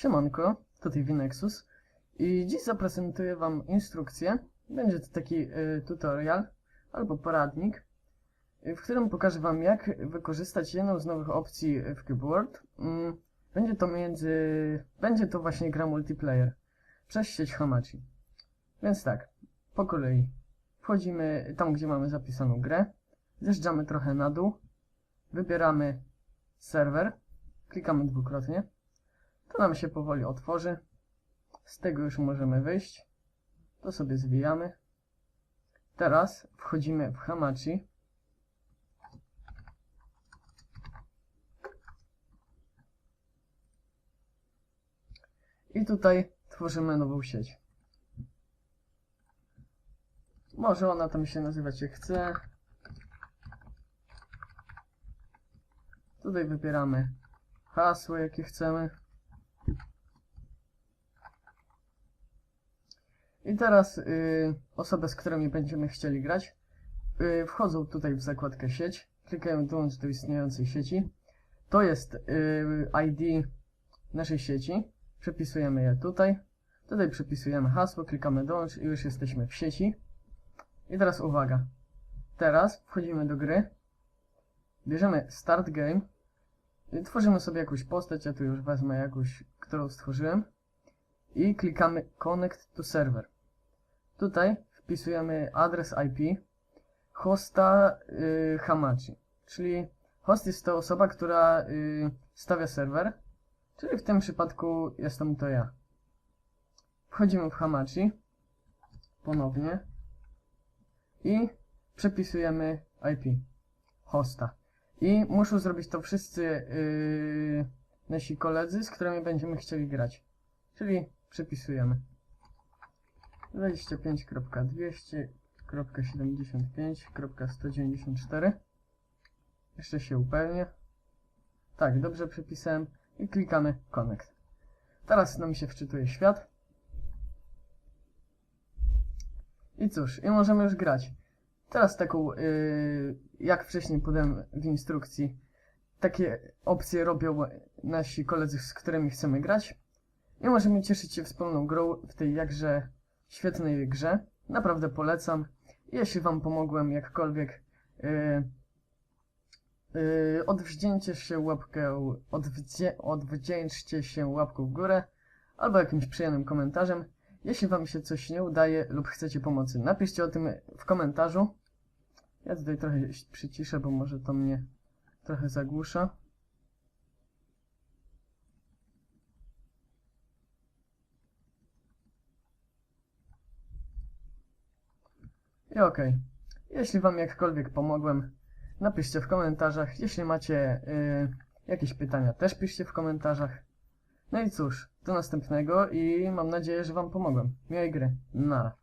Siemanko, tutaj Winexus i dziś zaprezentuję Wam instrukcję. Będzie to taki y, tutorial albo poradnik, y, w którym pokażę Wam jak wykorzystać jedną z nowych opcji w CubeWorld. Mm, będzie to między... będzie to właśnie gra multiplayer przez sieć Hamachi. Więc tak, po kolei. Wchodzimy tam, gdzie mamy zapisaną grę, zjeżdżamy trochę na dół, wybieramy serwer, klikamy dwukrotnie, nam się powoli otworzy. Z tego już możemy wyjść. To sobie zwijamy. Teraz wchodzimy w Hamachi. I tutaj tworzymy nową sieć. Może ona tam się nazywać jak chce. Tutaj wybieramy hasło jakie chcemy. I teraz y, osoby, z którymi będziemy chcieli grać, y, wchodzą tutaj w zakładkę sieć, klikają dołącz do istniejącej sieci. To jest y, ID naszej sieci. Przepisujemy je tutaj. Tutaj przepisujemy hasło, klikamy dołącz i już jesteśmy w sieci. I teraz uwaga. Teraz wchodzimy do gry. Bierzemy Start Game. Tworzymy sobie jakąś postać, ja tu już wezmę jakąś, którą stworzyłem. I klikamy Connect to Server. Tutaj wpisujemy adres IP hosta y, Hamachi. Czyli host jest to osoba, która y, stawia serwer. Czyli w tym przypadku jestem to ja. Wchodzimy w Hamachi. Ponownie. I przepisujemy IP hosta. I muszą zrobić to wszyscy yy, nasi koledzy, z którymi będziemy chcieli grać. Czyli przepisujemy 25.200.75.194 Jeszcze się upewnię. Tak, dobrze przepisałem i klikamy Connect. Teraz nam się wczytuje świat. I cóż, i możemy już grać. Teraz taką, yy, jak wcześniej podałem w instrukcji, takie opcje robią nasi koledzy, z którymi chcemy grać. I możemy cieszyć się wspólną grą w tej jakże świetnej grze. Naprawdę polecam. Jeśli Wam pomogłem jakkolwiek, yy, yy, odwdzięcie się łapkę, odwdzie, odwdzięczcie się łapką w górę albo jakimś przyjemnym komentarzem. Jeśli Wam się coś nie udaje lub chcecie pomocy, napiszcie o tym w komentarzu. Ja tutaj trochę przyciszę, bo może to mnie trochę zagłusza. I okej. Jeśli Wam jakkolwiek pomogłem, napiszcie w komentarzach. Jeśli macie y, jakieś pytania, też piszcie w komentarzach. No i cóż, do następnego i mam nadzieję, że Wam pomogłem. Miłej gry. Nara.